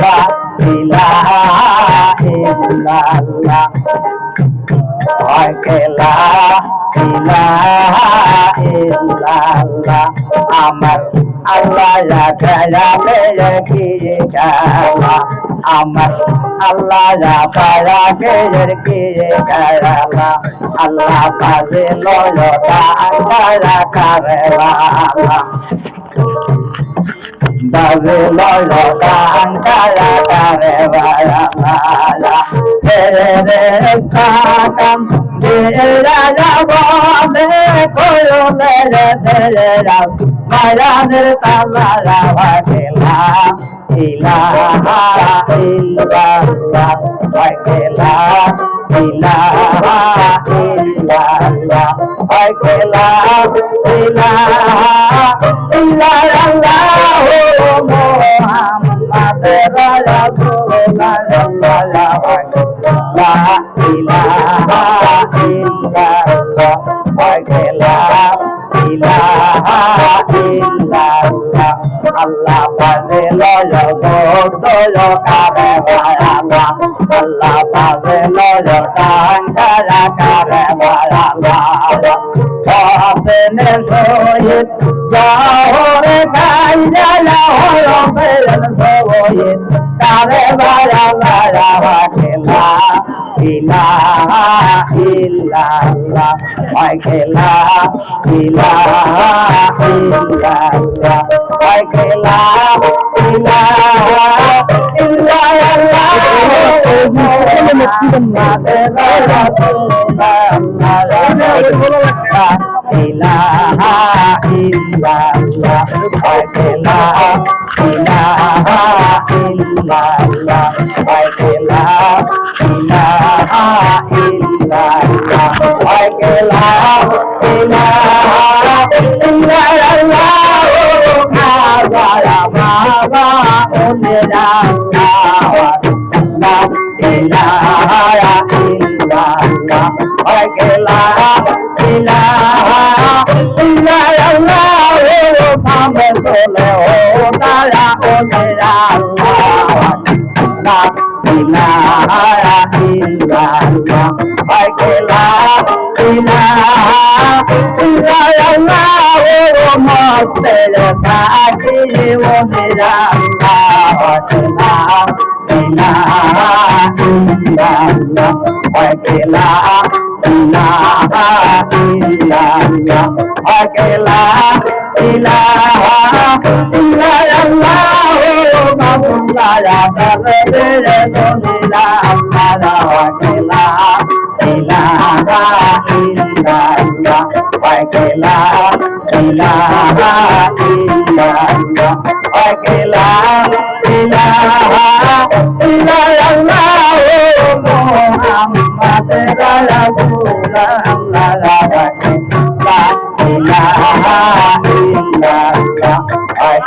La ilaha illallah ওয়াকেলা ইলাহা ইল্লাল্লাহ আমার আল্লাহ রাখারা মেরে কি কালা আমার আল্লাহ রাখারা মেরে কি কালা আল্লাহ কাজে লয়টা আল্লাহ রাখারে Babe lolo kankara kare bara mala Tere re sakam Dera rabo me koyo mere tere rab Mara nir tamara vakela Ilaha illallah Vakela Ilaha illallah Vakela Ilaha illallah Allah পাবে লয় গোটল কারে বায়ালা আল্লাহ পাবে লয় টাঙ্গারা কারে বায়ালা সহিত জহরে গাইলা লাহর বেলন সহিত কারে বায়ালা রাখেলা ইলাহা ইল্লাল্লাহ ওয়াইকেলা ইলাহা ইল্লাল্লাহ ওয়াইকেলা ইলাহা ইল্লাল্লাহ মুহাম্মাদুর রাসূলুল্লাহ ইলাহা ইল্লাল্লাহ ওয়াইকেলা ইলাহা ইল্লাল্লাহ ওয়াইকেলা ইলাহা ইল্লাল্লাহ ওয়াইকেলা ইলাহা ইল্লাল্লাহ কাবারা বাবা ওনেরা la ilaha illallah ওয়াইকেলা ইলাহা Illallah Baikela ilaha illallah Muhammad Baki Wahirallah ilaha illallah Baikela ilaha illallah Baikela ilaha illallah Mabulaya Babere Donila Mara Wakela Ilaha illallah Wakela ilaha illallah Wakela ilaha illallah Muhammad Rasulullah La ilaha illallah